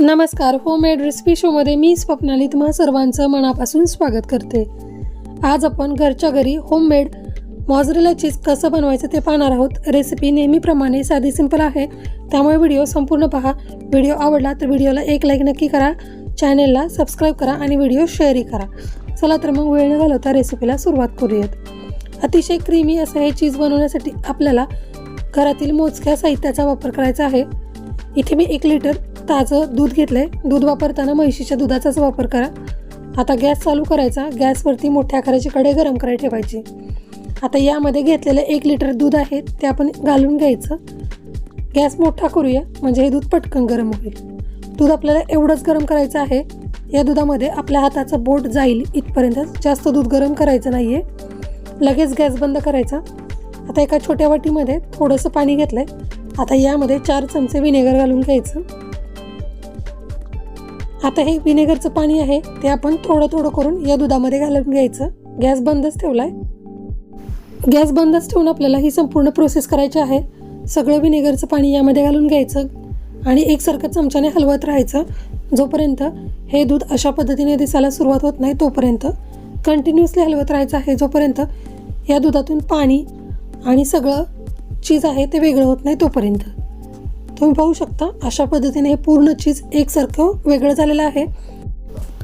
नमस्कार homemade recipe शोमध्ये मी स्वप्नाली तुम्हा सर्वांचं मनापासून स्वागत करते. आज आपण घरच्या घरी होममेड मॉझरेला चीज कसं बनवायचं ते पाहणार आहोत. रेसिपी नेहमीप्रमाणे साधी सिंपल आहे. त्यामुळे व्हिडिओ संपूर्ण पहा. व्हिडिओ आवडला तर व्हिडिओला एक लाईक नक्की करा. चॅनेलला सबस्क्राईब करा आणि व्हिडिओ शेअरही करा. चला तर मग वेळ न घालवता रेसिपीला सुरुवात करूयात. अतिशय क्रीमी असं हे चीज बनवण्यासाठी आपल्याला घरातील मोजक्या साहित्याचा वापर करायचा आहे. इथे मी एक लिटर ताजं दूध घेतलं आहे दूध वापरताना म्हैशीच्या दुधाचाच वापर करा. आता गॅस चालू करायचा. गॅसवरती मोठ्या आकाराची कढई गरम करायला ठेवायची. आता यामध्ये घेतलेलं एक लिटर दूध आहे ते आपण घालून घ्यायचं. गॅस मोठा करूया म्हणजे हे दूध पटकन गरम होईल. दूध आपल्याला एवढंच गरम करायचं आहे या दुधामध्ये आपल्या हाताचं बोट जाईल इथपर्यंत. जास्त दूध गरम करायचं नाही आहे लगेच गॅस बंद करायचा. आता एका छोट्या वाटीमध्ये थोडंसं पाणी घेतलं आहे आता यामध्ये चार चमचे विनेगर घालून घ्यायचं. आता हे विनेगरचं पाणी आहे ते आपण थोडं थोडं करून या दुधामध्ये घालून घ्यायचं. गॅस बंदच ठेवलाय. गॅस बंदच ठेवून आपल्याला ही संपूर्ण प्रोसेस करायची आहे. सगळं विनेगरचं पाणी यामध्ये घालून घ्यायचं आणि एकसारखं चमच्याने हलवत राहायचं. जोपर्यंत हे दूध अशा पद्धतीने दिसायला सुरुवात होत नाही तोपर्यंत कंटिन्युअसली हलवत राहायचं आहे. जोपर्यंत या दुधातून पाणी आणि सगळं चीज आहे ते वेगळं होत नाही तोपर्यंत. तुम्ही पाहू शकता अशा पद्धतीने हे पूर्ण चीज एकसारखं वेगळं झालेलं आहे.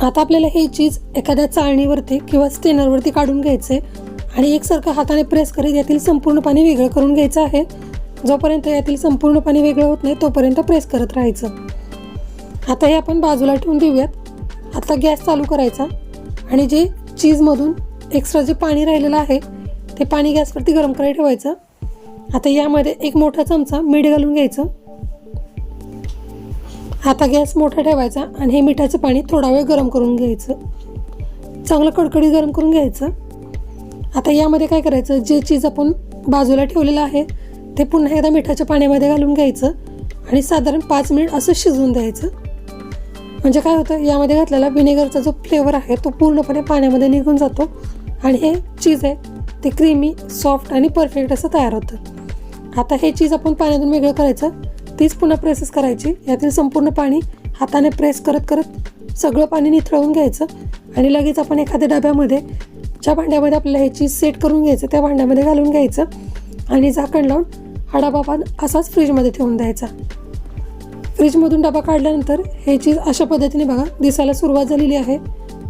आता आपल्याला हे चीज एखाद्या चाळणीवरती किंवा स्टेनरवरती काढून घ्यायचं आहे आणि एकसारखं हाताने प्रेस करीत यातील संपूर्ण पाणी वेगळं करून घ्यायचं आहे. जोपर्यंत यातील संपूर्ण पाणी वेगळं होत नाही तोपर्यंत प्रेस करत राहायचं. आता हे आपण बाजूला ठेवून देऊयात. आता गॅस चालू करायचा आणि जे चीजमधून एक्स्ट्रा जे पाणी राहिलेलं आहे ते पाणी गॅसवरती गरम करायला ठेवायचं. आता यामध्ये एक मोठा चमचा मीठ घालून घ्यायचं. आता गॅस मोठा ठेवायचा आणि हे मिठाचं पाणी थोडा वेळ गरम करून घ्यायचं. चांगलं कडकडीत गरम करून घ्यायचं. आता यामध्ये काय करायचं? जे चीज आपण बाजूला ठेवलेलं आहे ते पुन्हा एकदा मिठाच्या पाण्यामध्ये घालून घ्यायचं आणि साधारण पाच मिनिट असं शिजवून द्यायचं. म्हणजे काय होतं? यामध्ये घातलेला विनेगरचा जो फ्लेवर आहे तो पूर्णपणे पाण्यामध्ये निघून जातो आणि हे चीज आहे ते क्रीमी सॉफ्ट आणि परफेक्ट असं तयार होतं. आता हे चीज आपण पाण्यातून वेगळं करायचं. तीच पुन्हा प्रेसेस करायची. यातील संपूर्ण पाणी हाताने प्रेस करत करत सगळं पाणी निथळवून घ्यायचं आणि लगेच आपण एखाद्या डब्यामध्ये ज्या भांड्यामध्ये आपल्याला हे चीज सेट करून घ्यायचं त्या भांड्यामध्ये घालून घ्यायचं आणि झाकण लावून हा डबा पण असाच फ्रीजमध्ये ठेवून द्यायचा. फ्रीजमधून डबा काढल्यानंतर हे चीज अशा पद्धतीने बघा दिसायला सुरुवात झालेली आहे.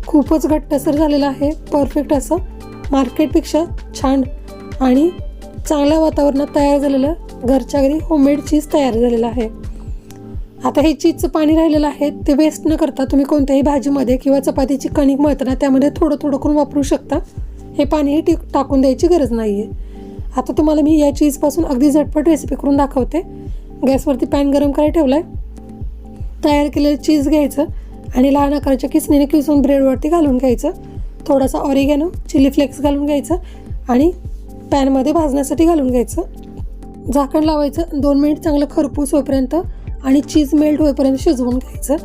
खूपच घट्टसर झालेलं आहे. परफेक्ट असं मार्केटपेक्षा छान आणि चांगल्या वातावरणात तयार झालेलं घरच्या घरी होममेड चीज तयार झालेलं आहे. आता हे चीजचं पाणी राहिलेलं आहे ते वेस्ट न करता तुम्ही कोणत्याही भाजीमध्ये किंवा चपातीची कणिक मळताना त्यामध्ये थोडं थोडं करून वापरू शकता. हे पाणीही टिक टाकून द्यायची गरज नाही आहे आता तुम्हाला मी या चीजपासून अगदी झटपट रेसिपी करून दाखवते. गॅसवरती पॅन गरम करायला ठेवला आहे तयार केलेलं चीज घ्यायचं आणि लहान आकाराच्या किसणीने किसून ब्रेडवरती घालून घ्यायचं. थोडासा ऑरिगॅनो चिली फ्लेक्स घालून घ्यायचं आणि पॅनमध्ये भाजण्यासाठी घालून घ्यायचं. झाकण लावायचं दोन मिनिट चांगलं खरपूस होईपर्यंत आणि चीज मेल्ट होईपर्यंत शिजवून घ्यायचं.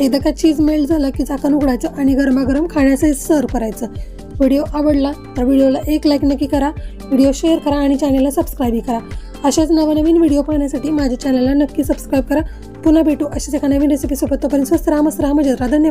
एकदा का चीज मेल्ट झालं की झाकण उघडायचं आणि गरमागरम खाण्यासाठी सर्व करायचं. व्हिडिओ आवडला तर व्हिडिओला एक लाईक नक्की करा व्हिडिओ शेअर करा आणि चॅनलला सबस्क्राईबही करा. असेच नवनवीन व्हिडिओ पाहण्यासाठी माझ्या चॅनलला नक्की सबस्क्राईब करा. पुन्हा भेटू अशाच एका नवीन रेसिपीसोबत तोपर्यंत स्वस्त राम मस्त मजेत राहा. धन्यवाद.